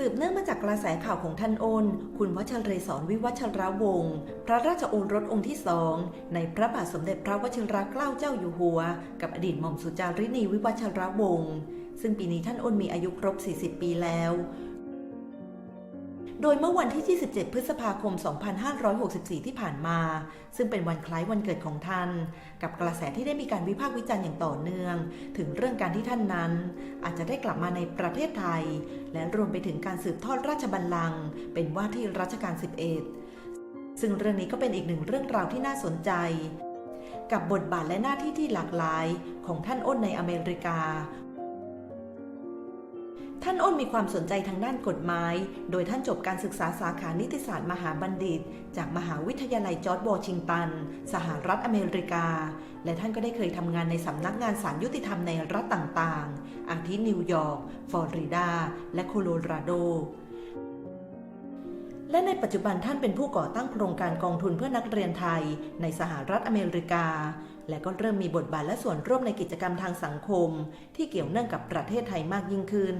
สืบเนื่องมาจากกระแสข่าวของท่านโอ้นคุณวชเรศรวิวัชรวงศ์พระราชโอรสองค์ที่สองในพระบาทสมเด็จพระวชิรเกล้าเจ้าอยู่หัว กับอดีตหม่อมสุจารินีวิวัชรวงศ์ซึ่งปีนี้ท่านโอ้นมีอายุครบ 40 ปีแล้ว โดยเมื่อวันที่ 27 พฤษภาคม 2564 ที่ผ่านมา ซึ่งเป็นวันคล้ายวันเกิดของท่าน กับกระแสที่ได้มีการวิพากษ์วิจารณ์อย่างต่อเนื่อง ถึงเรื่องการที่ท่านนั้น อาจจะได้กลับมาในประเทศไทย และรวมไปถึงการสืบทอดราชบัลลังก์เป็นว่าที่รัชกาล 11 ซึ่งเรื่องนี้ก็เป็นอีกหนึ่งเรื่องราวที่น่าสนใจ กับบทบาทและหน้าที่ที่หลากหลายของท่านอ้นในอเมริกา ท่านอ้นมีความสนใจทางด้านกฎหมาย โดยท่านจบการศึกษาสาขานิติศาสตร์มหาบัณฑิต จากมหาวิทยาลัยจอร์จวอชิงตัน สหรัฐอเมริกา และท่านก็ได้เคยทำงานในสำนักงานศาลยุติธรรมในรัฐต่างๆ อาทินิวยอร์ก ฟลอริดา และโคโลราโดและในปัจจุบันท่านเป็นผู้ก่อตั้งโครงการกองทุนเพื่อนักเรียนไทยในสหรัฐอเมริกา และก็เริ่มมีบทบาทและส่วนร่วมในกิจกรรมทางสังคม ที่เกี่ยวเนื่องกับประเทศไทยมากยิ่งขึ้น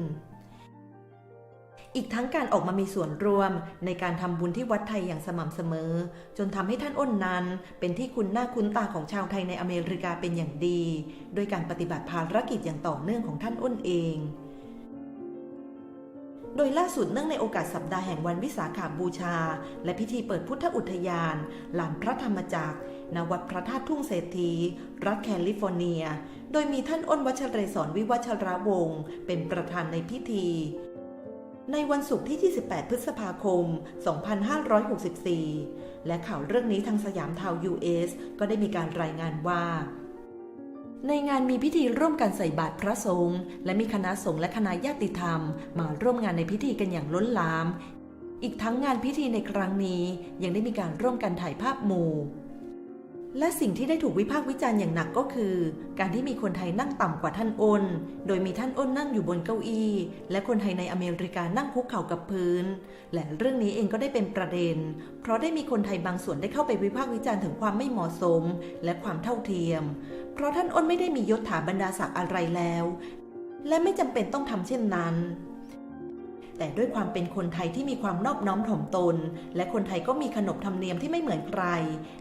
อีกทั้งการออกมามีส่วนร่วมในการทำบุญที่วัดไทยอย่างสม่ำเสมอ จนทำให้ท่านอ้นนั้น เป็นที่คุ้นหน้าคุ้นตาของชาวไทยในอเมริกาเป็นอย่างดี โดยการปฏิบัติภารกิจอย่างต่อเนื่องของท่านอ้นเอง โดยล่าสุดเนื่องในโอกาสสัปดาห์แห่งวันวิสาขาบูชา และพิธีเปิดพุทธอุทยานลานพระธรรมจักรณวัดพระธาตุทุ่งเศรษฐี รัฐแคลิฟอร์เนีย โดยมีท่านอ้นวัชเรศรวิวัชรวงศ์เป็นประธานในพิธี ในวันศุกร์ที่ 28 พฤษภาคม 2564 และข่าวเรื่องนี้ทางสยามทาว US ก็ได้มีการรายงานว่า ในงานมีพิธีร่วมกันใส่บาตรพระสงฆ์และมีคณะสงฆ์และคณะญาติธรรม มาร่วมงานในพิธีกันอย่างล้นหลาม อีกทั้งงานพิธีในครั้งนี้ยังได้มีการร่วมกันถ่ายภาพหมู่ และสิ่งที่ได้ถูกวิพากษ์วิจารณ์อย่างหนักก็คือ การที่มีคนไทยนั่งต่ำกว่าท่านอ้น โดยมีท่านอ้นนั่งอยู่บนเก้าอี้ และคนไทยในอเมริกานั่งคุกเข่ากับพื้น และเรื่องนี้เองก็ได้เป็นประเด็น เพราะได้มีคนไทยบางส่วนได้เข้าไปวิพากษ์วิจารณ์ถึงความไม่เหมาะสม และความเท่าเทียม เพราะท่านอ้นไม่ได้มียศถาบรรดาศักดิ์อะไรแล้ว และไม่จำเป็นต้องทำเช่นนั้น แต่ด้วยความเป็นคนไทยที่มีความนอบน้อมถ่อมตน และคนไทยก็มีขนบธรรมเนียมที่ไม่เหมือนใคร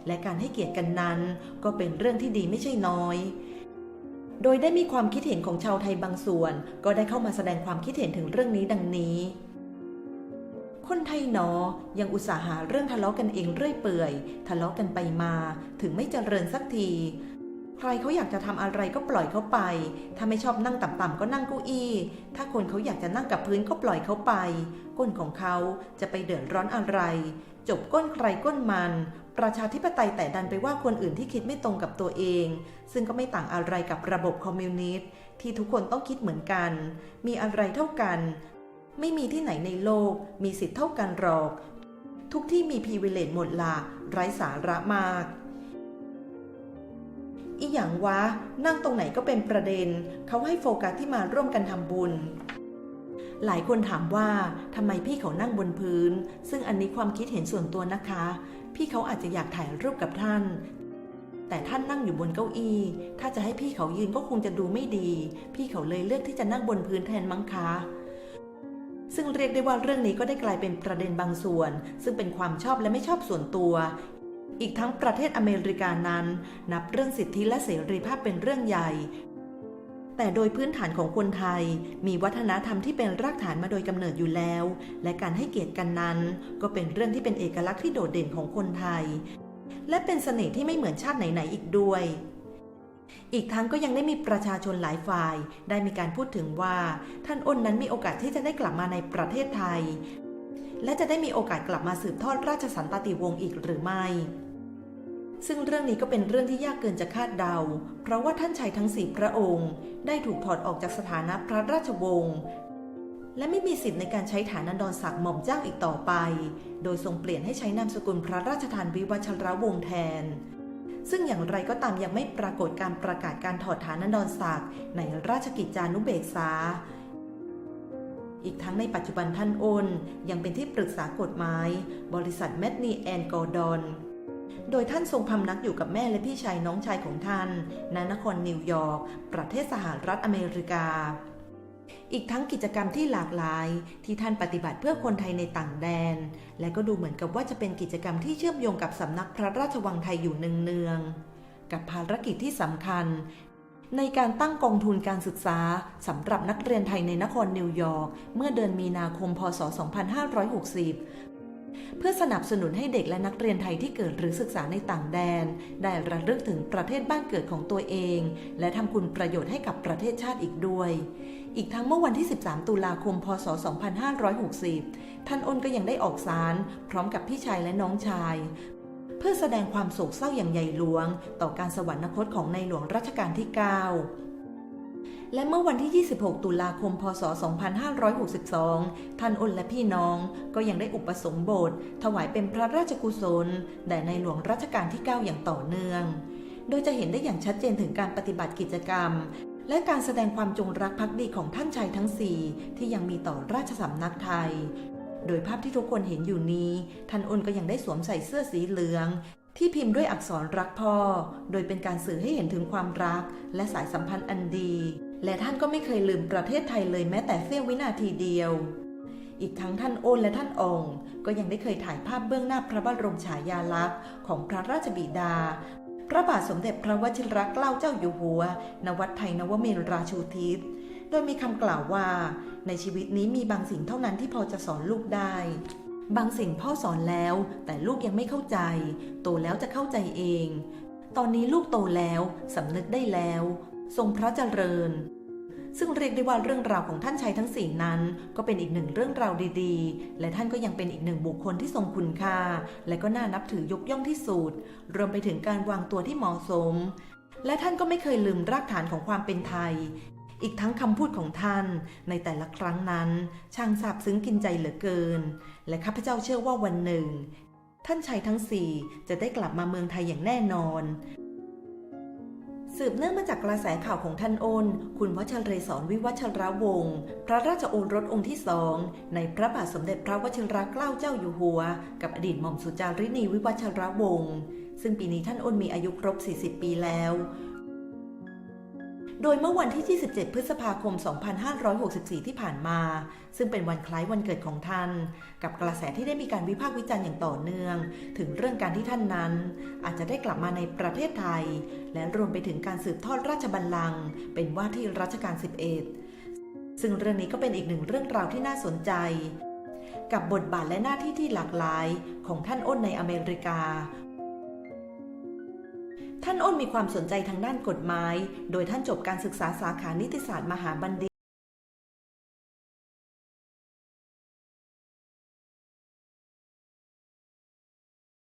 และการให้เกียรติกันนั้น ก็เป็นเรื่องที่ดีไม่ใช่น้อยโดยได้มีความคิดเห็นของชาวไทยบางส่วน ก็ได้เข้ามาแสดงความคิดเห็นถึงเรื่องนี้ดังนี้ คนไทยหนอ ยังอุตส่าห์หาเรื่องทะเลาะกันเองเรื่อยเปื่อย ทะเลาะกันไปมา ถึงไม่เจริญสักที รเขาอยากจะทำอะไรก็ปล่อยเขาไป ถ้าไม่ชอบนั่งต่ำๆก็นั่งเก้าอี้ ถ้าคนเขาอยากจะนั่งกับพื้นก็ปล่อยเขาไป ก้นของเขาจะไปเดือดร้อนอะไร จบก้นใครก้นมัน ประชาธิปไตยแต่ดันไปว่าคนอื่นที่คิดไม่ตรงกับตัวเอง ซึ่งก็ไม่ต่างอะไรกับระบบคอมมิวนิสต์ที่ทุกคนต้องคิดเหมือนกัน มีอะไรเท่ากัน ไม่มีที่ไหนในโลก มีสิทธิ์เท่ากันหรอก ทุกที่มีพีเวเลตหมดละไร้สาระมาก อีหยังวะ นั่งตรงไหนก็เป็นประเด็น เขาให้โฟกัสที่มาร่วมกันทำบุญ หลายคนถามว่าทำไมพี่เขานั่งบนพื้น ซึ่งอันนี้ความคิดเห็นส่วนตัวนะคะ พี่เขาอาจจะอยากถ่ายรูปกับท่าน แต่ท่านนั่งอยู่บนเก้าอี้ ถ้าจะให้พี่เขายืนก็คงจะดูไม่ดี พี่เขาเลยเลือกที่จะนั่งบนพื้นแทนมั้งคะซึ่งเรียกได้ว่าเรื่องนี้ก็ได้กลายเป็นประเด็นบางส่วน ซึ่งเป็นความชอบและไม่ชอบส่วนตัว อีกทั้งประเทศอเมริกานั้น นับเรื่องสิทธิและเสรีภาพเป็นเรื่องใหญ่ แต่โดยพื้นฐานของคนไทย มีวัฒนธรรมที่เป็นรากฐานมาโดยกำเนิดอยู่แล้ว และการให้เกียรติกันนั้น ก็เป็นเรื่องที่เป็นเอกลักษณ์ที่โดดเด่นของคนไทย และเป็นเสน่ห์ที่ไม่เหมือนชาติไหนๆอีกด้วยอีกทั้งก็ยังได้มีประชาชนหลายฝ่าย ได้มีการพูดถึงว่า ท่านอ้นนั้นมีโอกาสที่จะได้กลับมาในประเทศไทย และจะได้มีโอกาสกลับมาสืบทอดราชสันตติวงศ์อีกหรือไม่ ซึ่งเรื่องนี้ก็เป็นเรื่องที่ยากเกินจะคาดเดา เพราะว่าท่านชายทั้งสี่พระองค์ ได้ถูกถอดออกจากสถานะพระราชวงศ์และไม่มีสิทธิ์ในการใช้ฐานันดรศักดิ์หม่อมเจ้าอีกต่อไป โดยทรงเปลี่ยนให้ใช้นามสกุลพระราชทานวิวัชรวงศ์แทน ซึ่งอย่างไรก็ตามยังไม่ปรากฏการประกาศการถอดฐานันดรศักดิ์ในราชกิจจานุเบกษา อีกทั้งในปัจจุบันท่านอ้นยังเป็นที่ปรึกษากฎหมาย บริษัทแมดนีแอนกอร์ดอน โดยท่านทรงพำนักอยู่กับแม่และพี่ชายน้องชายของท่านณนครนิวยอร์ก ประเทศสหรัฐอเมริกา อีกทั้งกิจกรรมที่หลากหลายที่ท่านปฏิบัติเพื่อคนไทยในต่างแดน และก็ดูเหมือนกับว่าจะเป็นกิจกรรมที่เชื่อมโยงกับสำนักพระราชวังไทยอยู่เนืองๆ กับภารกิจที่สำคัญในการตั้งกองทุนการศึกษาสำหรับนักเรียนไทยในนครนิวยอร์กเมื่อเดือนมีนาคม พศ 2560 เพื่อสนับสนุนให้เด็กและนักเรียนไทยที่เกิดหรือศึกษาในต่างแดน ได้ระลึกถึงประเทศบ้านเกิดของตัวเอง และทำคุณประโยชน์ให้กับประเทศชาติอีกด้วยอีกทั้งเมื่อวันที่ 13 ตุลาคม พศ 2560 ท่านอ้นก็ยังได้ออกสารพร้อมกับพี่ชายและน้องชาย เพื่อแสดงความโศกเศร้าอย่างใหญ่หลวง ต่อการสวรรคตของในหลวงรัชกาลที่ 9 และเมื่อวันที่ 26 ตุลาคม พศ 2562 ท่านอนและพี่น้องก็ยังได้อุปสมบท ถวายเป็นพระราชกุศล แด่ในหลวงรัชกาลที่ 9 อย่างต่อเนื่อง โดยจะเห็นได้อย่างชัดเจนถึงการปฏิบัติกิจกรรม และการแสดงความจงรักภักดีของท่านชายทั้ง 4 ที่ยังมีต่อราชสำนักไทย โดยภาพที่ทุกคนเห็นอยู่นี้ ท่านอนก็ยังได้สวมใส่เสื้อสีเหลืองที่พิมพ์ด้วยอักษรรักพ่อ โดยเป็นการสื่อให้เห็นถึงความรักและสายสัมพันธ์อันดี และท่านก็ไม่เคยลืมประเทศไทยเลยแม้แต่เสี้ยววินาทีเดียว อีกทั้งท่านโอนและท่านอองก็ยังได้เคยถ่ายภาพเบื้องหน้าพระบรมฉายาลักษณ์ของพระราชบิดา พระบาทสมเด็จพระวชิรเกล้าเจ้าอยู่หัวณวัดไทยนวมินทราชูทิศ โดยมีคำกล่าวว่า ในชีวิตนี้มีบางสิ่งเท่านั้นที่พอจะสอนลูกได้ บางสิ่งพ่อสอนแล้ว แต่ลูกยังไม่เข้าใจ โตแล้วจะเข้าใจเองตอนนี้ลูกโตแล้ว สำนึกได้แล้ว ทรงพระเจริญ ซึ่งเรียกได้ว่าเรื่องราวของท่านชายทั้งสี่นั้น ก็เป็นอีกหนึ่งเรื่องราวดีๆ และท่านก็ยังเป็นอีกหนึ่งบุคคลที่ทรงคุณค่า และก็น่านับถือยกย่องที่สุดรวมไปถึงการวางตัวที่เหมาะสม และท่านก็ไม่เคยลืมรากฐานของความเป็นไทย อีกทั้งคำพูดของท่าน ในแต่ละครั้งนั้น ช่างซาบซึ้งกินใจเหลือเกิน และข้าพเจ้าเชื่อว่าวันหนึ่ง ท่านชายทั้งสี่จะได้กลับมาเมืองไทยอย่างแน่นอน สืบเนื่องมาจากกระแสข่าวของท่านอ้นคุณวชรเรศรวิวัชรวงศ์พระราชโอรสองค์ที่สองในพระบาทสมเด็จพระวชิรเกล้าเจ้าอยู่หัว กับอดีตหม่อมสุจารินีวิวัชรวงศ์ซึ่งปีนี้ท่านอ้นมีอายุครบ 40 ปีแล้ว โดยเมื่อวันที่ 27 พฤษภาคม 2564 ที่ผ่านมา ซึ่งเป็นวันคล้ายวันเกิดของท่าน กับกระแสที่ได้มีการวิพากษ์วิจารณ์อย่างต่อเนื่อง ถึงเรื่องการที่ท่านนั้น อาจจะได้กลับมาในประเทศไทย และรวมไปถึงการสืบทอดราชบัลลังก์เป็นว่าที่รัชกาล 11 ซึ่งเรื่องนี้ก็เป็นอีกหนึ่งเรื่องราวที่น่าสนใจ กับบทบาทและหน้าที่ที่หลากหลายของท่านอ้นในอเมริกา ท่านอ้นมีความสนใจทางด้านกฎหมาย โดยท่านจบการศึกษาสาขานิติศาสตร์มหาบัณฑิต